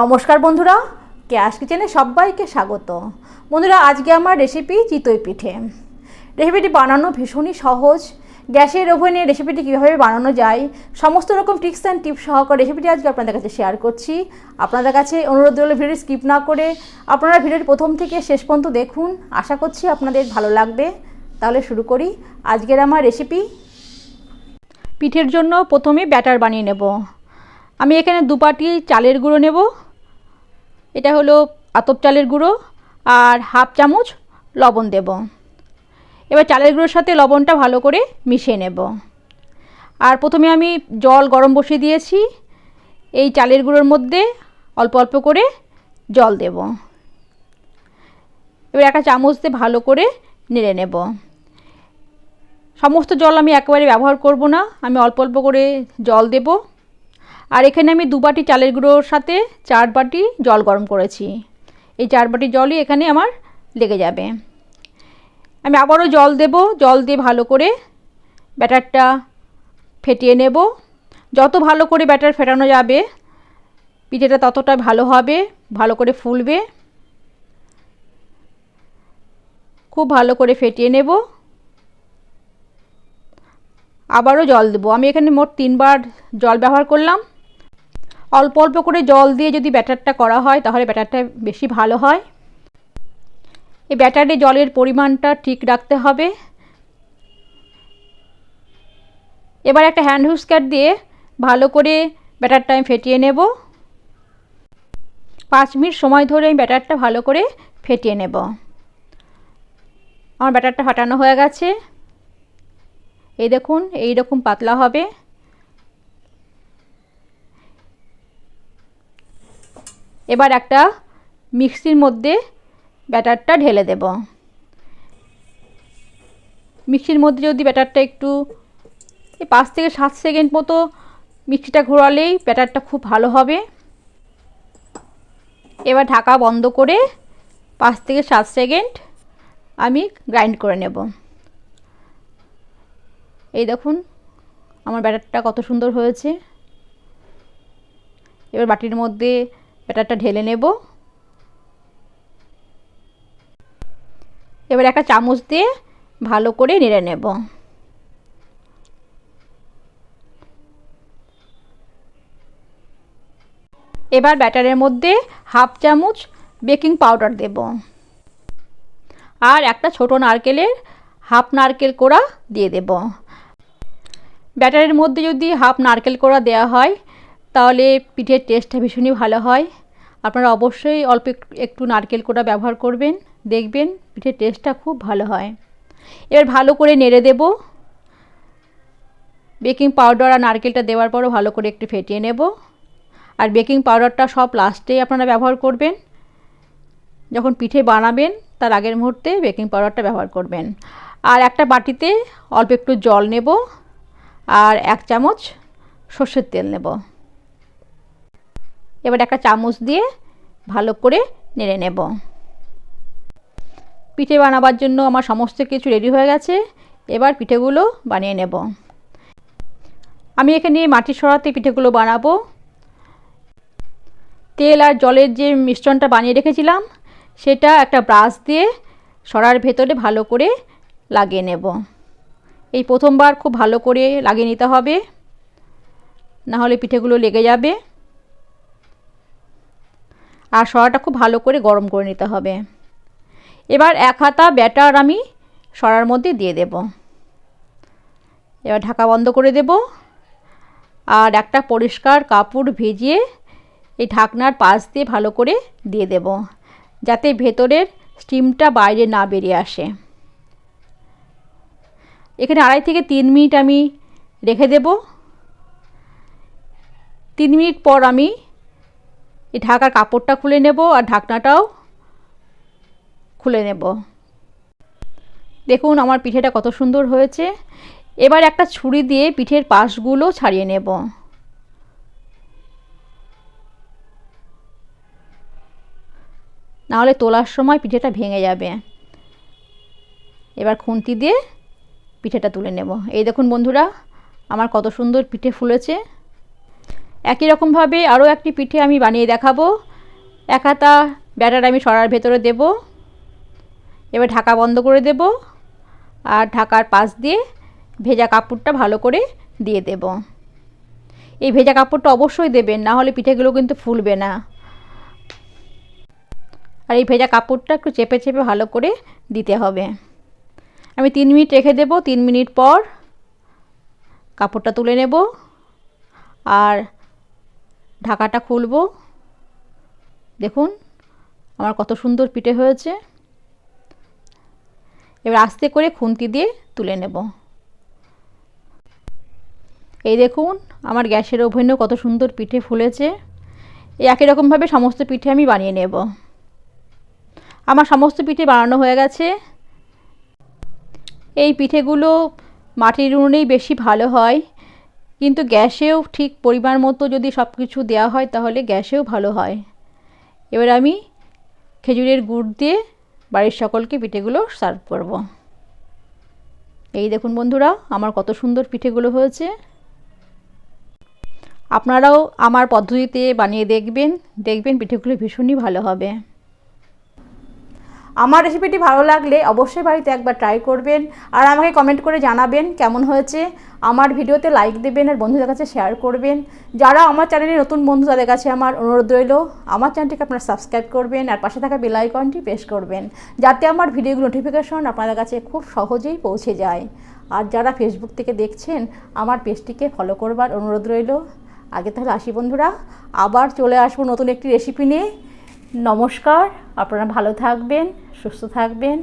নমস্কার বন্ধুরা, ক্যাশ কিচেনে সবাইকে স্বাগত। বন্ধুরা, আজকে আমার রেসিপি চিতই পিঠে। রেসিপিটি বানানো ভীষণই সহজ। গ্যাসের ওভেনে রেসিপিটি কীভাবে বানানো যায়, সমস্ত রকম টিপস অ্যান্ড টিপস সহকারে রেসিপিটি আজকে আপনাদের কাছে শেয়ার করছি। আপনাদের কাছে অনুরোধ রইল ভিডিওটি স্কিপ না করে আপনারা ভিডিওটি প্রথম থেকে শেষ পর্যন্ত দেখুন। আশা করছি আপনাদের ভালো লাগবে। তাহলে শুরু করি। আজকের আমার রেসিপি পিঠের জন্য প্রথমে ব্যাটার বানিয়ে নেব। আমি এখানে দুপাটি চালের গুঁড়ো নেব। এটা হলো আতপ চালের গুঁড়ো আর হাফ চামচ লবণ দেব। এবার চালের গুঁড়োর সাথে লবণটা ভালো করে মিশিয়ে নেব। আর প্রথমে আমি জল গরম বসিয়ে দিয়েছি। এই চালের গুঁড়োর মধ্যে অল্প অল্প করে জল দেব। এবার একটা চামচ দিয়ে ভালো করে নেড়ে নেব। সমস্ত জল আমি একেবারে ব্যবহার করব না। আমি অল্প অল্প করে জল দেব। আর এখানে আমি দু বাটি চালের গুঁড়োর সাথে চার বাটি জল গরম করেছি। এই চার বাটি জলই এখানে আমার লেগে যাবে। আমি আবারও জল দেব, জল দিয়ে ভালো করে ব্যাটারটা ফেটিয়ে নেব। যত ভালো করে ব্যাটার ফেটানো যাবে, পিঠেটা ততটা ভালো হবে, ভালো করে ফুলবে। খুব ভালো করে ফেটিয়ে নেব। আবারও জল দেবো। আমি এখানে মোট তিনবার জল ব্যবহার করলাম। অল্প অল্প করে জল দিয়ে যদি ব্যাটারটা করা হয়, তাহলে ব্যাটারটা বেশি ভালো হয়। এই ব্যাটারে জলের পরিমাণটা ঠিক রাখতে হবে। এবার একটা হ্যান্ড হুস্কার দিয়ে ভালো করে ব্যাটারটা আমি ফেটিয়ে নেব। পাঁচ মিনিট সময় ধরে আমি ব্যাটারটা ভালো করে ফেটিয়ে নেব। আমার ব্যাটারটা ফাটানো হয়ে গেছে। এই দেখুন এই রকম পাতলা হবে। এবার একটা মিক্সির মধ্যে ব্যাটারটা ঢেলে দেব। মিক্সির মধ্যে যদি ব্যাটারটা একটু এই পাঁচ থেকে সাত সেকেন্ড মতো মিক্সিটা ঘোরালেই ব্যাটারটা খুব ভালো হবে। এবার ঢাকা বন্ধ করে পাঁচ থেকে সাত সেকেন্ড আমি গ্রাইন্ড করে নেব। এই দেখুন, আমার ব্যাটারটা কত সুন্দর হয়েছে। এবার বাটির মধ্যে ব্যাটারটা ঢেলে নেব। এবার একটা চামচ দিয়ে ভালো করে নেড়ে নেব। এবার ব্যাটারের মধ্যে হাফ চামচ বেকিং পাউডার দেব। আর একটা ছোট নারকেলের হাফ নারকেল কোড়া দিয়ে দেব। ব্যাটারের মধ্যে যদি হাফ নারকেল কোড়া দেওয়া হয় তাহলে পিঠের টেস্টটা ভীষণই ভালো হয়। আপনারা অবশ্যই অল্প একটু নারকেল কোটা ব্যবহার করবেন, দেখবেন পিঠের টেস্টটা খুব ভালো হয়। এবার ভালো করে নেড়ে দেব। বেকিং পাউডার আর নারকেলটা দেওয়ার পরও ভালো করে একটু ফেটিয়ে নেব। আর বেকিং পাউডারটা সব লাস্টেই আপনারা ব্যবহার করবেন। যখন পিঠে বানাবেন, তার আগের মুহূর্তে বেকিং পাউডারটা ব্যবহার করবেন। আর একটা বাটিতে অল্প একটু জল নেব। আর এক চামচ সর্ষের তেল নেব। এবার একটা চামচ দিয়ে ভালো করে নেড়ে নেব। পিঠে বানাবার জন্য আমার সমস্ত কিছু রেডি হয়ে গেছে। এবার পিঠেগুলো বানিয়ে নেব। আমি এখানে মাটির সরাতে পিঠেগুলো বানাবো। তেল আর জলের যে মিশ্রণটা বানিয়ে রেখেছিলাম, সেটা একটা ব্রাশ দিয়ে সরার ভেতরে ভালো করে লাগিয়ে নেব। এই প্রথমবার খুব ভালো করে লাগিয়ে নিতে হবে। না হলে পিঠেগুলো লেগে যাবে। আর সরাটা খুব ভালো করে গরম করে নিতে হবে। এবার এক হাতা ব্যাটার আমি সরার মধ্যে দিয়ে দেব। এবার ঢাকা বন্ধ করে দেব। আর একটা পরিষ্কার কাপড় ভিজিয়ে এই ঢাকনার পাশ দিয়ে ভালো করে দিয়ে দেব, যাতে ভেতরের স্টিমটা বাইরে না বেরিয়ে আসে। এখানে আড়াই থেকে তিন মিনিট আমি রেখে দেব। তিন মিনিট পর আমি এই ঢাকার কাপড়টা খুলে নেব আর ঢাকনাটাও খুলে নেব। দেখুন আমার পিঠেটা কত সুন্দর হয়েছে। এবার একটা ছুরি দিয়ে পিঠের পাশগুলো ছাড়িয়ে নেব। নাহলে তোলার সময় পিঠেটা ভেঙে যাবে। এবার খুন্তি দিয়ে পিঠেটা তুলে নেব। এই দেখুন বন্ধুরা, আমার কত সুন্দর পিঠে ফুলেছে। একই রকমভাবে আরও একটি পিঠে আমি বানিয়ে দেখাবো। এক হাতা ব্যাটার আমি সরার ভেতরে দেব। এবার ঢাকা বন্ধ করে দেব আর ঢাকার পাশ দিয়ে ভেজা কাপড়টা ভালো করে দিয়ে দেব। এই ভেজা কাপড়টা অবশ্যই দেবেন, না হলে পিঠেগুলো কিন্তু ফুলবে না। আর এই ভেজা কাপড়টা একটু চেপে চেপে ভালো করে দিতে হবে। আমি তিন মিনিট রেখে দেব, তিন মিনিট পর কাপড়টা তুলে নেব। আর ঢাকাটা খুলব। দেখুন, আমার কত সুন্দর পিঠে হয়েছে। এবার আস্তে করে খুন্তি দিয়ে তুলে নেব। এই দেখুন, আমার গ্যাসের ওভেনেও কত সুন্দর পিঠে ফুলেছে। এই একই রকমভাবে সমস্ত পিঠে আমি বানিয়ে নেব। আমার সমস্ত পিঠে বানানো হয়ে গেছে। এই পিঠেগুলো মাটির উনুনেই বেশি ভালো হয়। কিন্তু গ্যাসেও ঠিক পরিমাণ মতো যদি সব কিছু দেওয়া হয় তাহলে গ্যাসেও ভালো হয়। এবার আমি খেজুরের গুড় দিয়ে বাড়ির সকলকে পিঠেগুলো সার্ভ করব। এই দেখুন বন্ধুরা, আমার কত সুন্দর পিঠেগুলো হয়েছে। আপনারাও আমার পদ্ধতিতে বানিয়ে দেখবেন দেখবেন পিঠেগুলো ভীষণই ভালো হবে। আমার রেসিপিটি ভালো লাগলে অবশ্যই বাড়িতে একবার ট্রাই করবেন আর আমাকে কমেন্ট করে জানাবেন কেমন হয়েছে। আমার ভিডিওতে লাইক দেবেন আর বন্ধুদের কাছে শেয়ার করবেন। যারা আমার চ্যানেলে নতুন বন্ধু, তাদের কাছে আমার অনুরোধ রইল, আমার চ্যানেলটিকে আপনারা সাবস্ক্রাইব করবেন আর পাশে থাকা বেল আইকনটি প্রেস করবেন, যাতে আমার ভিডিওগুলো নোটিফিকেশন আপনাদের কাছে খুব সহজেই পৌঁছে যায়। আর যারা ফেসবুক থেকে দেখছেন, আমার পেজটিকে ফলো করবার অনুরোধ রইল। আগে তাহলে আসি বন্ধুরা, আবার চলে আসব নতুন একটি রেসিপি নিয়ে। নমস্কার, আপনারা ভালো থাকবেন। সুস্থ থাকবেন।